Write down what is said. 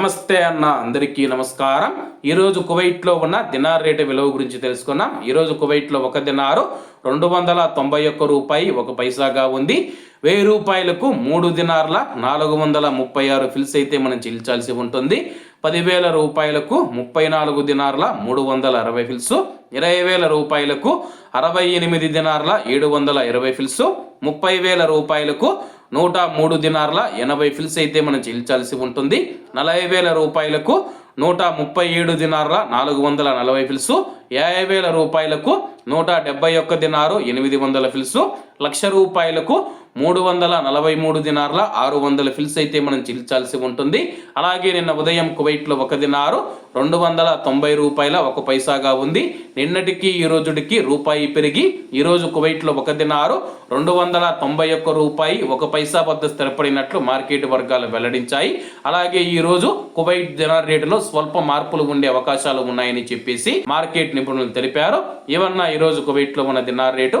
నమస్తే అన్న అందరికీ నమస్కారం. ఈరోజు కువైట్లో ఉన్న దినార్ రేటు విలువ గురించి తెలుసుకున్నాం ఈరోజు కువైట్లో ఒక దినారు రెండు వందల తొంభై ఒక్క రూపాయి ఒక పైసాగా ఉంది. వెయ్యి రూపాయలకు మూడు దినార్ల నాలుగు వందల ముప్పై ఆరు ఫిల్స్ అయితే మనం చెల్లించాల్సి ఉంటుంది. పదివేల రూపాయలకు ముప్పై నాలుగు దినార్ల మూడు వందల అరవై ఫిల్స్. ఇరవై వేల రూపాయలకు అరవై ఎనిమిది దినార్ల ఏడు వందల ఇరవై ఫిల్స్. ముప్పై వేల రూపాయలకు నూట మూడు దినార్ల ఎనభై ఫిల్స్ అయితే మనం చెల్లించాల్సి ఉంటుంది. నలభై వేల రూపాయలకు నూట ముప్పై ఏడు దినార్ల నాలుగు వందల నలభై ఫిల్సు. యాభై వేల రూపాయలకు నూట డెబ్బై ఒక్క దినారు ఎనిమిది వందల ఫిల్సు. లక్ష రూపాయలకు మూడు వందల నలభై మూడు దినార్ల ఆరు వందల ఫిల్స్ అయితే మనం చెల్లించాల్సి ఉంటుంది. అలాగే నిన్న ఉదయం కువైట్లో ఒక దినారు రెండు వందల తొంభై రూపాయల ఒక పైసాగా ఉంది. నిన్నటికి ఈ రోజుడికి రూపాయి పెరిగి ఈరోజు కువైట్లో ఒక దినారు రెండు వందల తొంభై ఒక్క రూపాయి ఒక పైసా వద్ద స్థిరపడినట్లు మార్కెట్ వర్గాలు వెల్లడించాయి. అలాగే ఈరోజు కువైట్ దినార్ రేటులో స్వల్ప మార్పులు ఉండే అవకాశాలు ఉన్నాయని చెప్పేసి మార్కెట్ నిపుణులు తెలిపారు. ఇవన్న ఈ రోజు కువైట్లో ఉన్న దినార్ రేటు